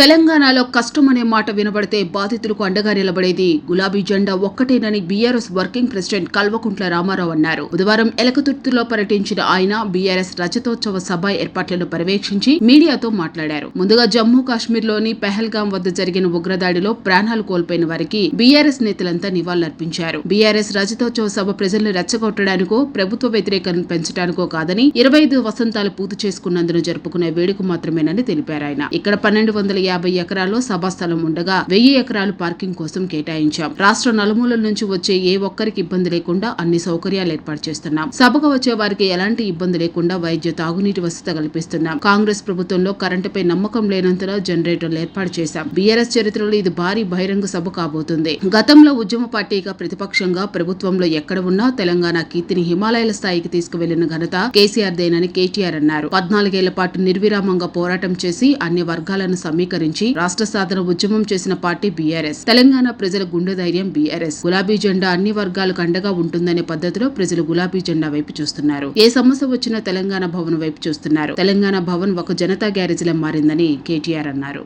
తెలంగాణలో కష్టం అనే మాట వినబడితే బాధితులకు అండగా నిలబడేది గులాబీ జెండా ఒక్కటేనని BRS working president Kalvakuntla Ramarao అన్నారు. బుధవారం ఎలకతుర్తిలో పర్యటించిన ఆయన బీఆర్ఎస్ రజతోత్సవ సభ ఏర్పాట్లను పర్యవేక్షించి మీడియాతో మాట్లాడారు. ముందుగా జమ్మూ కాశ్మీర్లోని పెహల్గాం వద్ద జరిగిన ఉగ్రదాడిలో ప్రాణాలు కోల్పోయిన వారికి బీఆర్ఎస్ నేతలంతా నివాళులర్పించారు. బీఆర్ఎస్ రజతోత్సవ సభ ప్రజలను రెచ్చగొట్టడానికో ప్రభుత్వ వ్యతిరేకతను పెంచడానికో కాదని ఇరవై ఐదు వసంతాలు పూర్తి చేసుకున్నందున జరుపుకునే వేడుక మాత్రమేనని తెలిపారు ఆయన. ఇక్కడ పన్నెండు వందల యాభై ఎకరాల్లో సభాస్థలం ఉండగా వెయ్యి ఎకరాలు పార్కింగ్ కోసం కేటాయించాం. రాష్ట్ర నలుమూలల నుంచి వచ్చే ఏ ఒక్కరికి ఇబ్బంది లేకుండా అన్ని సౌకర్యాలు ఏర్పాటు చేస్తున్నాం. సభకు వచ్చే వారికి ఎలాంటి ఇబ్బంది లేకుండా వైద్య తాగునీటి వసతి కల్పిస్తున్నాం. కాంగ్రెస్ ప్రభుత్వంలో కరెంటుపై నమ్మకం లేనంతలో జనరేటర్లు ఏర్పాటు చేశాం. బీఆర్ఎస్ చరిత్రలో ఇది భారీ బహిరంగ సభ కాబోతుంది. గతంలో ఉద్యమ పార్టీగా ప్రతిపక్షంగా ప్రభుత్వంలో ఎక్కడ ఉన్నా తెలంగాణ కీర్తిని హిమాలయాల స్థాయికి తీసుకువెళ్ళిన ఘనత కేసీఆర్ దేనని కేటీఆర్ అన్నారు. పద్నాలుగేళ్ళ పాటు నిర్విరామంగా పోరాటం చేసి అన్ని వర్గాలను సమీకరించి రాష్ట్ర సాధన ఉద్యమం చేసిన పార్టీ బీఆర్ఎస్. తెలంగాణ ప్రజల గుండె ధైర్యం బీఆర్ఎస్. గులాబీ జెండా అన్ని వర్గాలకు అండగా ఉంటుందనే పద్ధతిలో ప్రజలు గులాబీ జెండా వైపు చూస్తున్నారు. ఏ సమస్య వచ్చినా తెలంగాణ భవన్ వైపు చూస్తున్నారు. తెలంగాణ భవన్ ఒక జనతా గ్యారేజ్ లా మారిందని కేటీఆర్ అన్నారు.